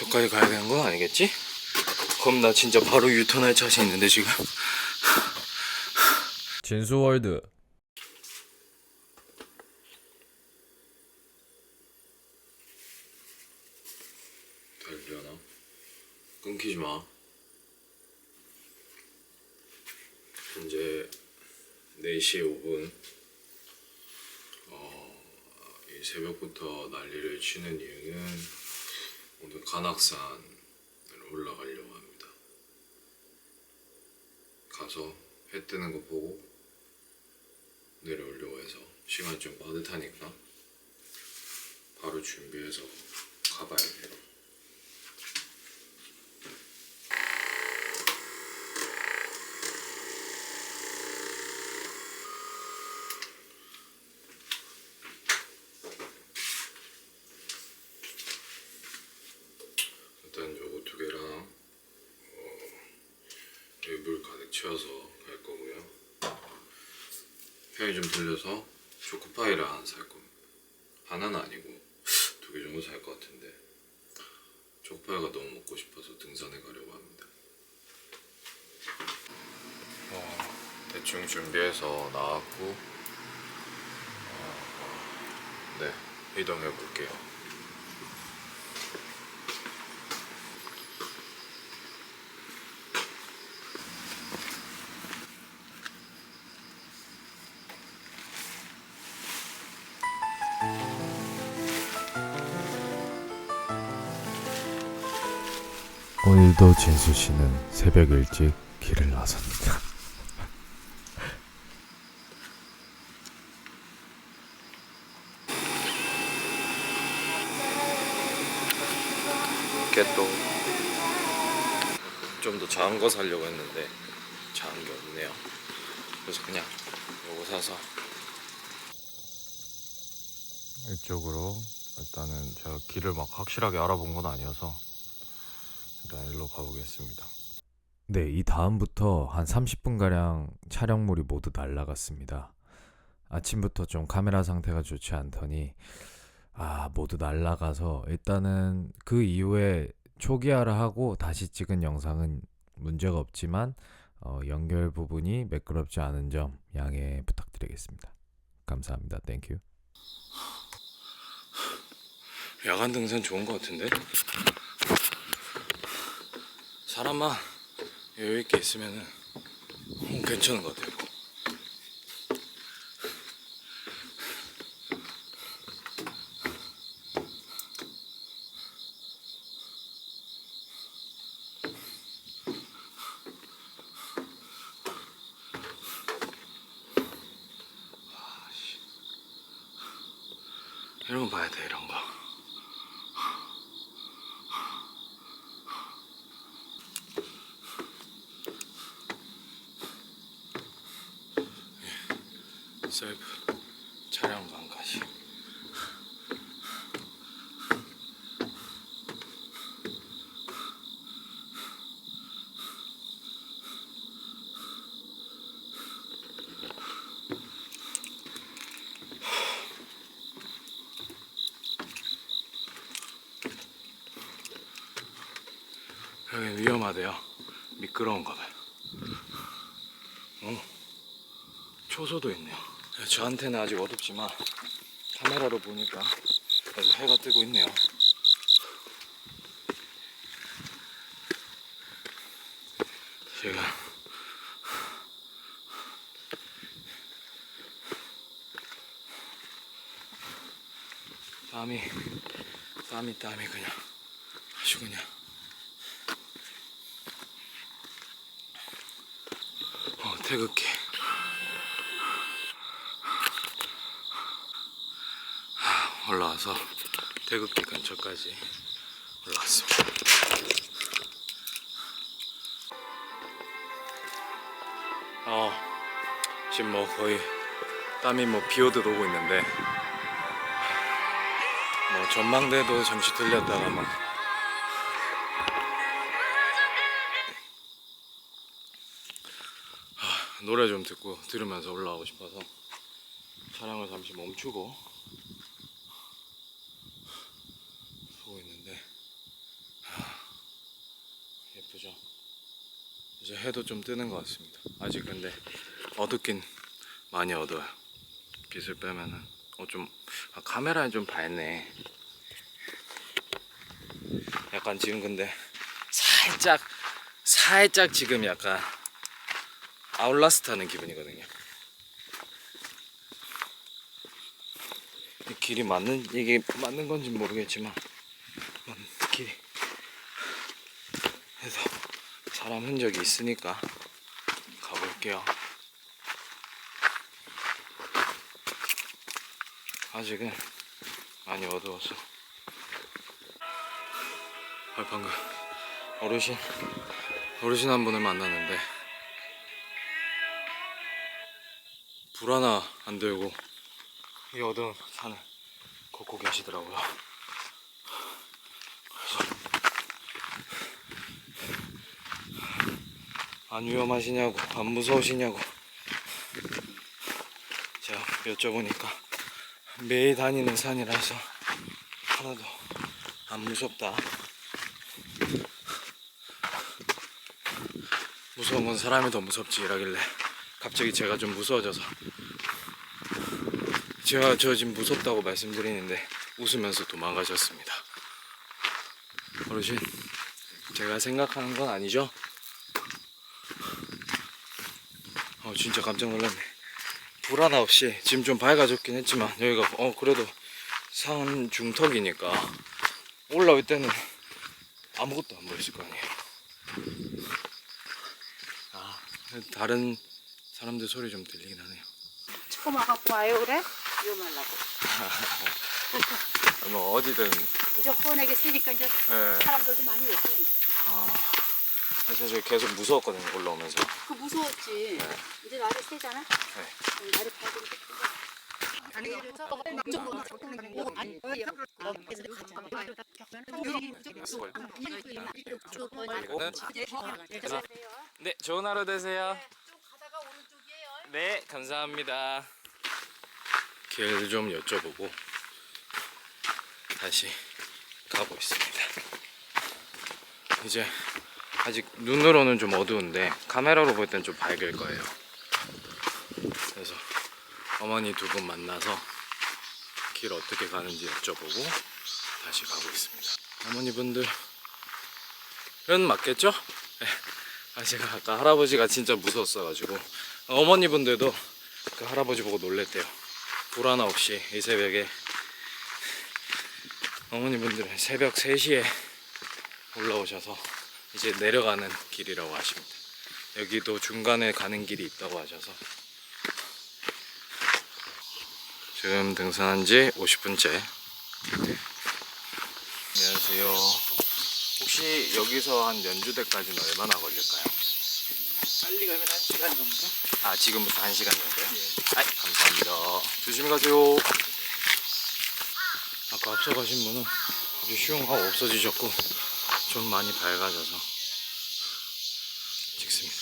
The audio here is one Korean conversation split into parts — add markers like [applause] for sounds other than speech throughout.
저까지 가야 되는 건 아니겠지? 그럼 나 진짜 바로 유턴할 자신 있는데 지금 진수월드 되려나? 끊기지 마. 현재 4시 5분. 어, 이 새벽부터 난리를 치는 이유는 오늘 간악산을 올라가려고 합니다. 가서 해 뜨는 거 보고 내려오려고 해서 시간이 좀 빠듯하니까 바로 준비해서 가봐야 돼요. 일단 요거 두 개랑 어, 여기 물 가득 채워서 갈 거고요. 편의점 들려서 초코파이를 하나 살 겁니다. 하나는 아니고 두 개 정도 살 것 같은데 초코파이가 너무 먹고 싶어서 등산에 가려고 합니다. 어, 대충 준비해서 나왔고 어, 네 이동해 볼게요. 오늘도 진수 씨는 새벽 일찍 길을 나섭니다. 깨또 좀 더 작은 거 사려고 했는데 작은 게 없네요. 그래서 그냥 요거 사서 이쪽으로 일단은 제가 길을 막 확실하게 알아본 건 아니어서 가보겠습니다. 네, 이 다음부터 한 30분 가량 촬영물이 모두 날라갔습니다. 아침부터 좀 카메라 상태가 좋지 않더니 아 모두 날라가서 일단은 그 이후에 초기화를 하고 다시 찍은 영상은 문제가 없지만 어, 연결 부분이 매끄럽지 않은 점 양해 부탁드리겠습니다. 감사합니다. 땡큐. 야간 등산 좋은 거 같은데 사람만 여유 있게 있으면은 음, 괜찮은 것 같아요. 이런 거 봐야 돼 이런 거. 셀프 촬영관까지 여기 위험하대요 미끄러운가 봐요 어. 초소도 있네요. 저한테는 아직 어둡지만 카메라로 보니까 아주 해가 뜨고 있네요. 제가 땀이 땀이 땀이 그냥 아주 그냥 어 태극기 올라와서 태극기 근처까지 올라왔습니다. 어, 지금 뭐 거의 땀이 뭐 비오듯 오고 있는데 뭐 전망대도 잠시 들렸다가 막 아, 노래 좀 듣고 들으면서 올라오고 싶어서 촬영을 잠시 멈추고 보고 있는데 아, 이제 해도 좀 뜨는 것 같습니다. 아직 근데 어둡긴 많이 어두워요. 빛을 빼면은 어좀 아, 카메라에 좀 밝네. 약간 지금 근데 살짝 살짝 지금 약간 아울라스트 하는 기분이거든요. 이 길이 맞는 이게 맞는 건지 모르겠지만 맞는 길이 그래서 사람 흔적이 있으니까 가볼게요. 아직은 많이 어두워서. 아, 방금 어르신 어르신 한 분을 만났는데 불 하나 안 들고 이 어두운 산을 걷고 계시더라고요. 안 위험하시냐고 안 무서우시냐고. 제가 여쭤보니까 매일 다니는 산이라서 하나도 안 무섭다. 무서운 건 사람이 더 무섭지 이라길래 갑자기 제가 좀 무서워져서. 제가 저 지금 무섭다고 말씀드리는데 웃으면서 도망가셨습니다. 어르신 제가 생각하는 건 아니죠? 어 진짜 깜짝 놀랐네. 불 하나 없이 지금 좀 밝아졌긴 했지만 여기가 어 그래도 산 중턱이니까 올라올 때는 아무것도 안 보였을 거 아니에요. 아 다른 사람들 소리 좀 들리긴 하네요. 처음 와갖고 와요 그래? 위험하려고. [laughs] 뭐 어디든. 이제 훤하게 쓰니까 이제 예. 사람들도 많이 오고 이제. 아 사실 계속 무서웠거든요 올라오면서. 그 무서웠지 이제 날이 세잖아 네. 날이 밝으니까 네 좋은 하루 되세요 오른쪽이에요 네, 감사합니다. 길좀 여쭤보고 다시 가고 있습니다. 이제 아직 눈으로는 좀 어두운데 카메라로 볼 땐 좀 밝을 거예요. 그래서 어머니 두 분 만나서 길 어떻게 가는지 여쭤보고 다시 가고 있습니다. 어머니 분들은 맞겠죠? 네. 아 제가 아까 할아버지가 진짜 무서웠어가지고 어머니 분들도 그 할아버지 보고 놀랬대요. 불 하나 없이 이 새벽에 어머니 분들은 새벽 3시에 올라오셔서 이제 내려가는 길이라고 하십니다. 여기도 중간에 가는 길이 있다고 하셔서 지금 등산한 지 50분째. 안녕하세요. 혹시 여기서 한 연주대까지는 얼마나 걸릴까요? 빨리 가면 한 시간 정도? 아 지금부터 1시간 정도요? 아 감사합니다 조심히 가세요 아까 앞서 가신 분은 아주 슝하고 없어지셨고 좀 많이 밝아져서 찍습니다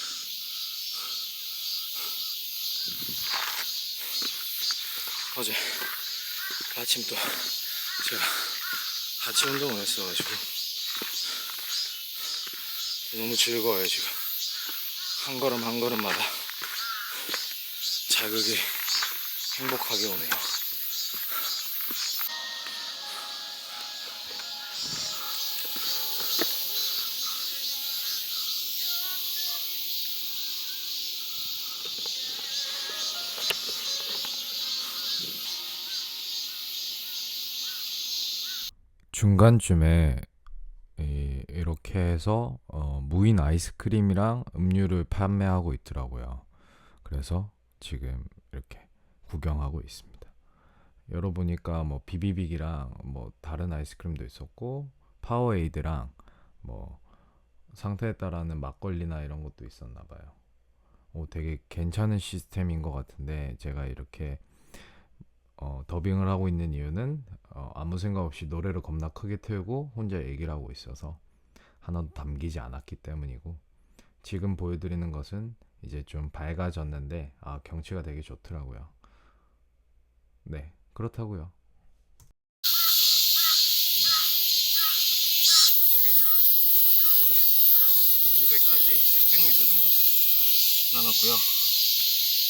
어제 아침 또 제가 아침 운동을 했어가지고 너무 즐거워요 지금 한 걸음 한 걸음마다 자극이 행복하게 오네요. 중간쯤에 이, 이렇게 해서 어, 무인 아이스크림이랑 음료를 판매하고 있더라고요. 그래서 지금 이렇게 구경하고 있습니다. 열어보니까 뭐 비비빅이랑 뭐 다른 아이스크림도 있었고 파워에이드랑 뭐 상태에 따라는 막걸리나 이런 것도 있었나 봐요. 오, 되게 괜찮은 시스템인 것 같은데 제가 이렇게 어, 더빙을 하고 있는 이유는 어, 아무 생각 없이 노래를 겁나 크게 틀고 혼자 얘기를 하고 있어서 하나도 담기지 않았기 때문이고 지금 보여드리는 것은 이제 좀 밝아졌는데 아 경치가 되게 좋더라고요. 네 그렇다고요. 지금 이제 제주도까지 600m 정도 남았고요.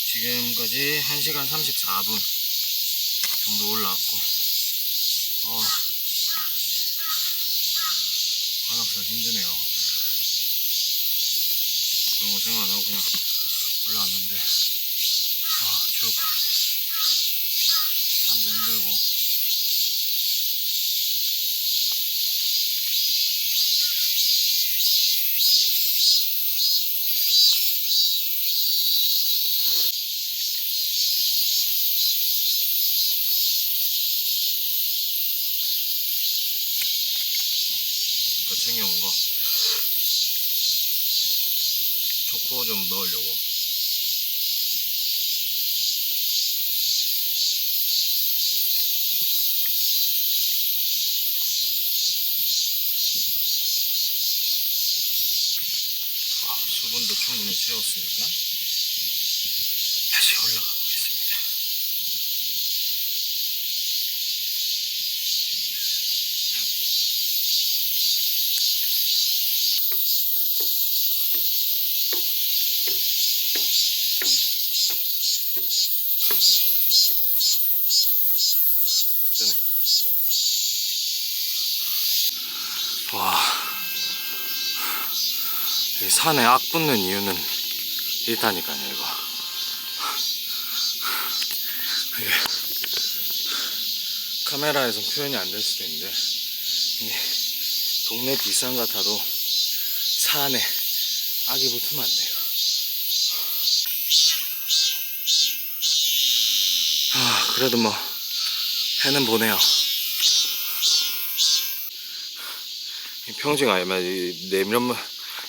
지금까지 1시간 34분 정도 올라왔고, 어, 관악산 힘드네요. 그런 거 생각 안 하고 그냥 올라왔는데, 아, 죽을 것 같아. 산도 힘들고. 아까 챙겨온 거 초코 좀 넣으려고. 아, 수분도 충분히 채웠으니까 다시 올라가 보겠습니다. 했잖아요. 와. 이 산에 악 붙는 이유는 있다니까요, 이거. 이게 카메라에선 표현이 안 될 수도 있는데, 동네 뒷산 같아도 산에 악이 붙으면 안 돼요. 아, 그래도 뭐, 해는 보네요. 이 평지가 아니면 이 내면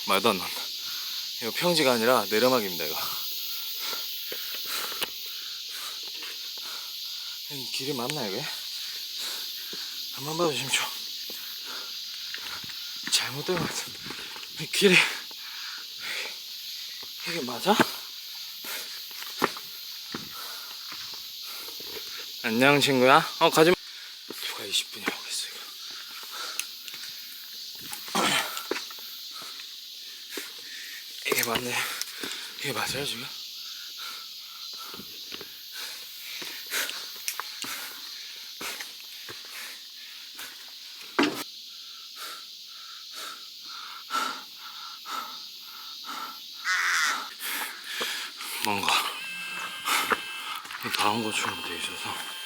말도 안 난다. 이거 평지가 아니라 내려막입니다, 이거. 이 길이 맞나, 이게? 한번 봐주십시오. 잘못된 것 같은데. 이 길이, 이게 맞아? 안녕, 친구야. 어, 가지 마. 누가 20분이라고 했어, 이거. 맞네. 이게 맞아요, 지금? 뭔가 다음 것처럼 돼 있어서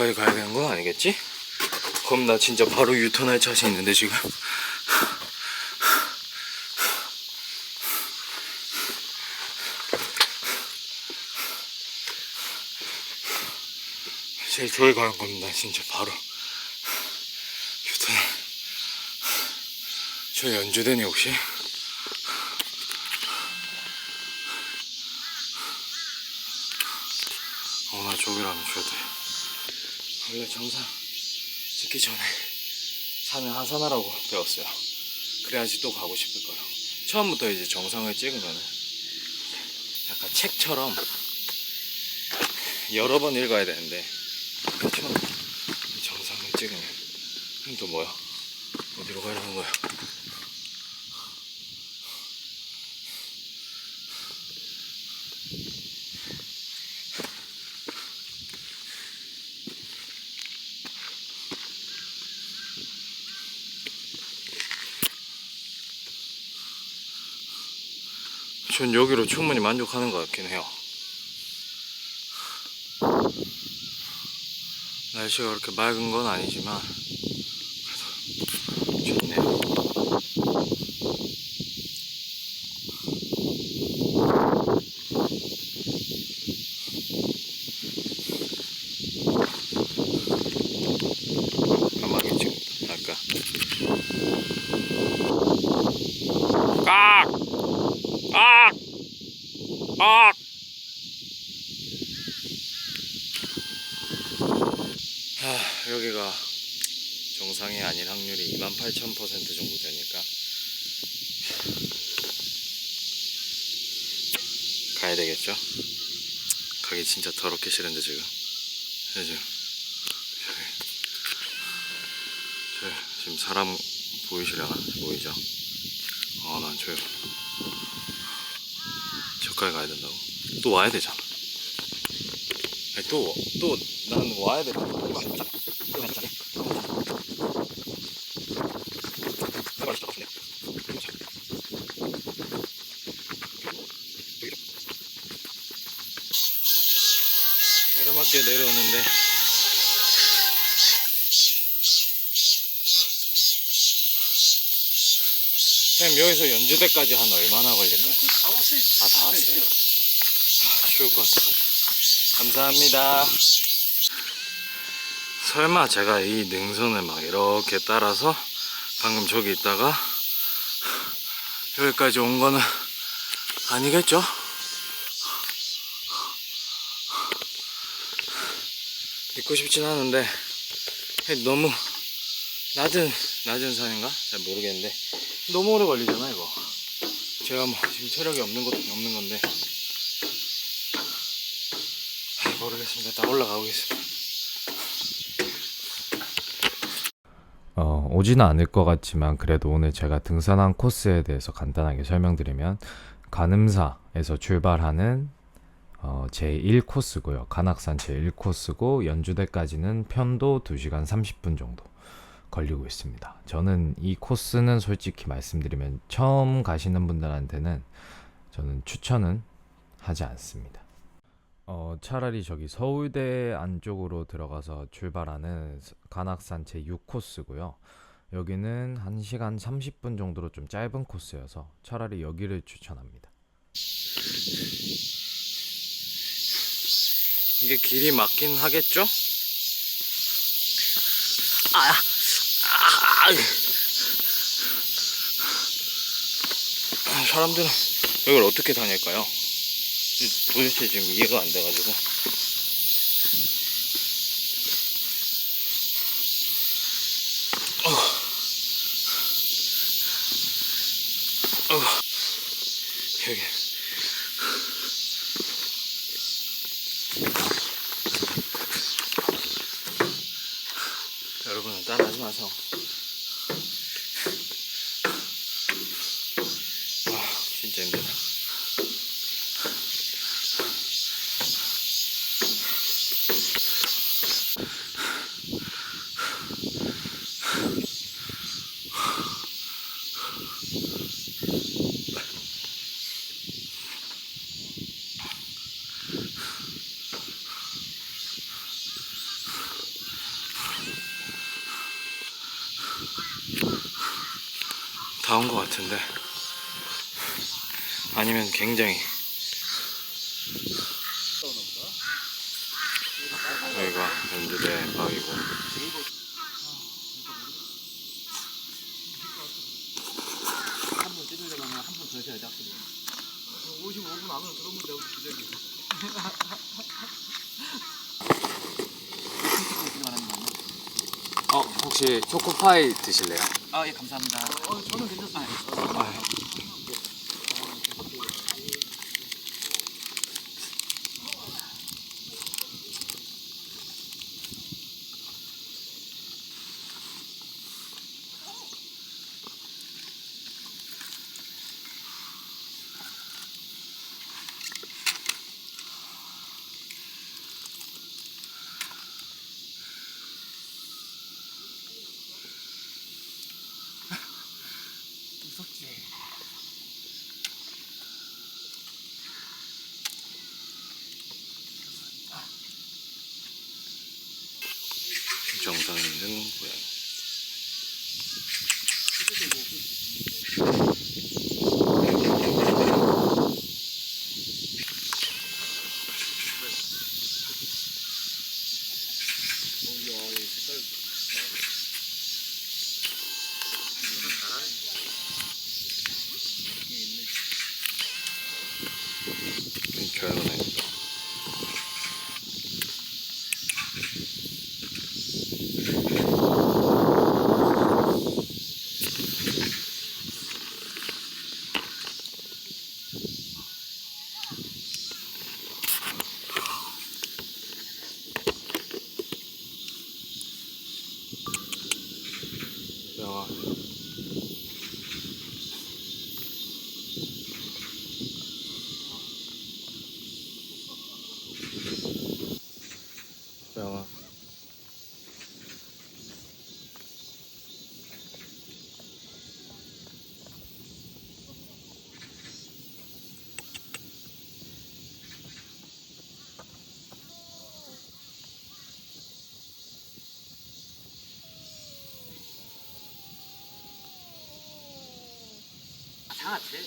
저까지 가야 되는 건 아니겠지? 그럼 나 진짜 바로 유턴할 자신 있는데 지금 제일 저기 가는 겁니다 진짜 바로 유턴 저 연주되니 혹시? 어나 저기라면 줘야 돼 원래 정상 찍기 전에 산을 하산하라고 배웠어요. 그래야지 또 가고 싶을 거예요. 처음부터 이제 정상을 찍으면 약간 책처럼 여러 번 읽어야 되는데 처음 이 정상을 찍으면 또 뭐야? 어디로 가려는 거야? 전 여기로 충분히 만족하는 것 같긴 해요. 날씨가 그렇게 맑은 건 아니지만 그래도 좋네요. 까마귀 지금 아까 깍! 아! 아! 하, 여기가 정상이 아닌 확률이 28,000% 정도 되니까 가야 되겠죠? 가기 진짜 더럽게 싫은데 지금. 요즘 저기 저 지금 사람 보이시려나? 보이죠? 아, 난 저기 저까지 가야 된다고? 또 와야 되잖아. 아니 또또 나는 와야 돼. 내려맞게 내려오는데 선생님 여기서 연주대까지 한 얼마나 걸릴까요? 다 왔어요. 아다 왔어요. 아, 추울 것 같아서 감사합니다. 설마 제가 이 능선을 막 이렇게 따라서 방금 저기 있다가 여기까지 온 거는 아니겠죠? 믿고 싶진 않은데 너무 낮은 낮은 산인가? 잘 모르겠는데 너무 오래 걸리잖아 이거. 제가 뭐 지금 체력이 없는 것도 없는 건데 아, 모르겠습니다. 일단 올라가 보겠습니다. 어, 오지는 않을 것 같지만 그래도 오늘 제가 등산한 코스에 대해서 간단하게 설명드리면 가늠사에서 출발하는 어, 제1코스고요. 간악산 제1코스고 연주대까지는 편도 2시간 30분 정도 걸리고 있습니다. 저는 이 코스는 솔직히 말씀드리면 처음 가시는 분들한테는 저는 추천은 하지 않습니다. 어, 차라리 저기 서울대 안쪽으로 들어가서 출발하는 스- 간악산 제6코스고요. 여기는 1시간 30분 정도로 좀 짧은 코스여서 차라리 여기를 추천합니다. 이게 길이 맞긴 하겠죠? 아, 아, 아, 사람들은 이걸 어떻게 다닐까요? 도대체 지금 이해가 안 돼가지고. 어, 어, 여기. 여러분은 따라하지 마세요. 아, 진짜 힘들다. 다온것 같은데 아니면 굉장히 여기가 연주대 방이고 한번 찌르려면 한번 더 해야 돼, 확실히. 55분 안으로 들어오면 되고, 기적이. 어 혹시 초코파이 드실래요? 아, 예, 감사합니다. 어, 저는 괜찮습니다. 아, 무섭지? 정상 상하체.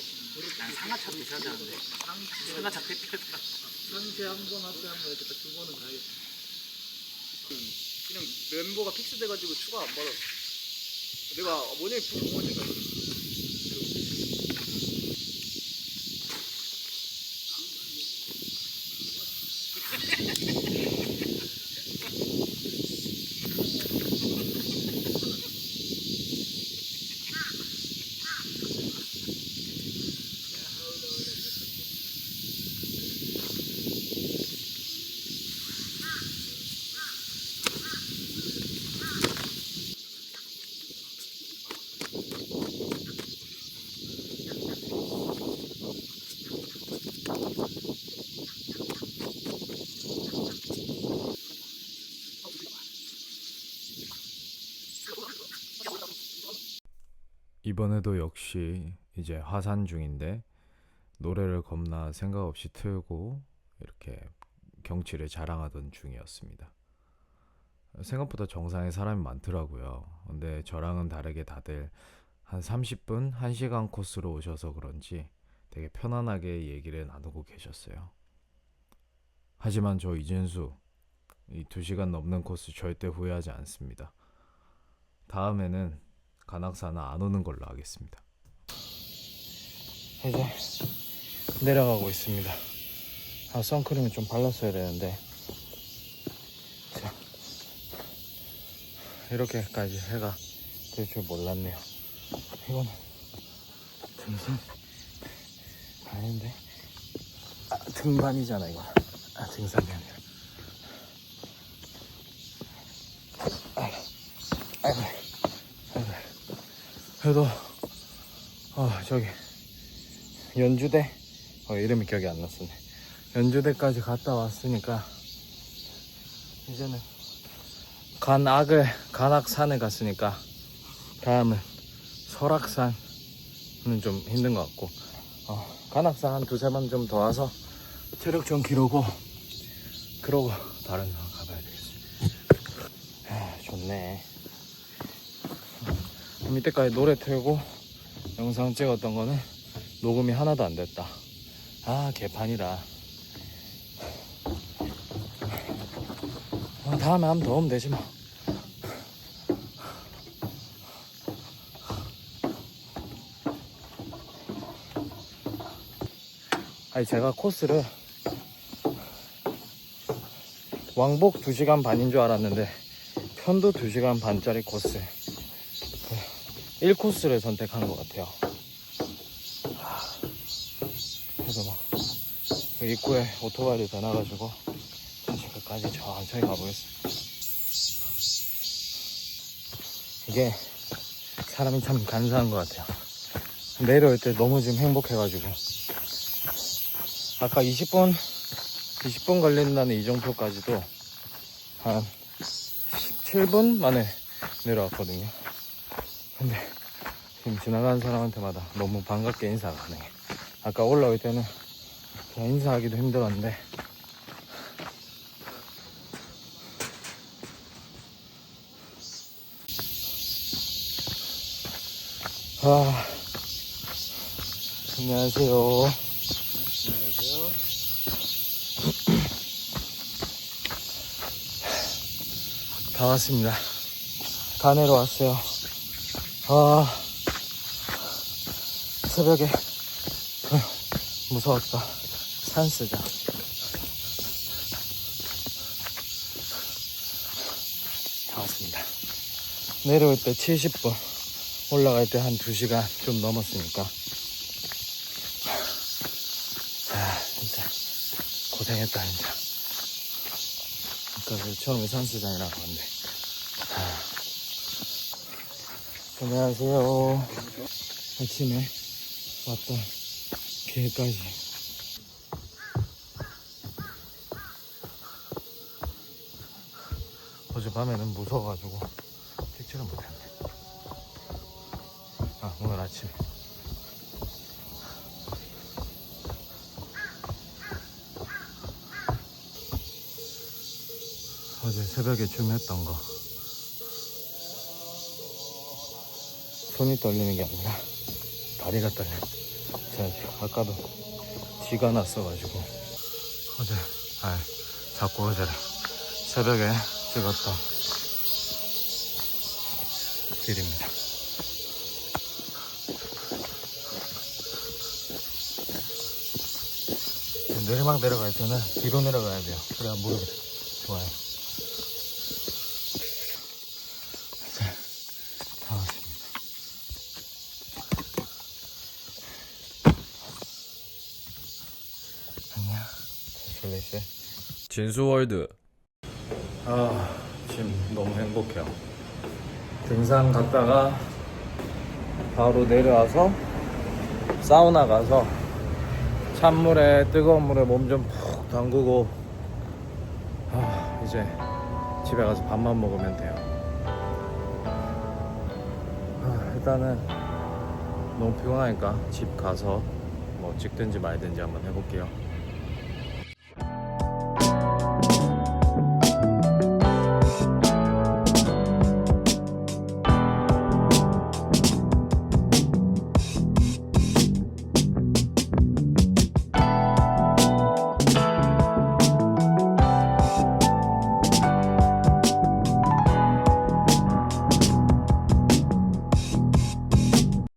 난 상하차 비싸자는데. 상하차 택배다. 상체 한번 하고 하면 이렇게 두 번은 가야겠다. 그냥 멤버가 픽스돼가지고 추가 안 받아. 내가 뭐냐 부모니까 이번에도 역시 이제 화산 중인데 노래를 겁나 생각 없이 틀고 이렇게 경치를 자랑하던 중이었습니다. 생각보다 정상에 사람이 많더라고요. 근데 저랑은 다르게 다들 한 30분, 1시간 코스로 오셔서 그런지 되게 편안하게 얘기를 나누고 계셨어요. 하지만 저 이진수 이 2시간 넘는 코스 절대 후회하지 않습니다. 다음에는 간악산은 안 오는 걸로 하겠습니다. 이제 내려가고 있습니다. 아, 선크림을 좀 발랐어야 되는데. 자, 이렇게까지 해가 될 줄 몰랐네요. 이거는 등산 아닌데. 아, 등반이잖아, 이거. 아, 등산이 아니라. 아이고, 아이고. 그래도, 어, 저기. 연주대? 어, 이름이 기억이 안 났었네. 연주대까지 갔다 왔으니까 이제는 간악을 간악산에 갔으니까 다음은 설악산은 좀 힘든 것 같고 어, 간악산 한 두세 번 좀 더 와서 체력 좀 기르고 그러고 다른 데 가봐야 되겠어 아, 좋네 밑에까지 노래 틀고 영상 찍었던 거는 녹음이 하나도 안 됐다. 아, 개판이다. 어, 다음에 한번 더 오면 되지 뭐. 아니, 제가 코스를 왕복 2시간 반인 줄 알았는데 편도 2시간 반짜리 코스 1코스를 선택한 것 같아요. 그래서 막, 그 입구에 오토바이를 대놔가지고, 다시 끝까지 천천히 가보겠습니다. 이게, 사람이 참 간사한 것 같아요. 내려올 때 너무 지금 행복해가지고, 아까 20분, 20분 걸린다는 이정표까지도 한 17분 만에 내려왔거든요. 근데, 지금 지나가는 사람한테마다 너무 반갑게 인사가 가능해. 아까 올라올 때는 그냥 인사하기도 힘들었는데. 아 안녕하세요. 안녕하세요. [clears throat] 다 왔습니다. 가내로 왔어요. 아 새벽에 무서웠다. 산 쓰자. 다 왔습니다. 내려올 때 70분, 올라갈 때 한 2시간 좀 넘었으니까. 아, 진짜. 고생했다, 진짜. 아까 그 처음에 산수장이라고 하는데. 아. 안녕하세요. 아침에 왔던 길까지. 어젯밤에는 무서워가지고 찍지를 못했네. 아, 오늘 아침에. 어제 새벽에 춤했던 거. 손이 떨리는 게 아니라 다리가 떨려. 제가 아까도 지가 났어가지고 어제 아 자꾸 어제 새벽에 찍었던 길입니다. 내리막 내려갈 때는 뒤로 내려가야 돼요. 그래야 무릎이 좋아요. 이제 다 왔습니다. 안녕. 슬래시. 진수월드. 아, 지금 너무 행복해요. 등산 갔다가 바로 내려와서 사우나 가서 찬물에 뜨거운 물에 몸 좀 푹 담그고 아, 이제 집에 가서 밥만 먹으면 돼요. 아, 일단은 너무 피곤하니까 집 가서 뭐 찍든지 말든지 한번 해볼게요.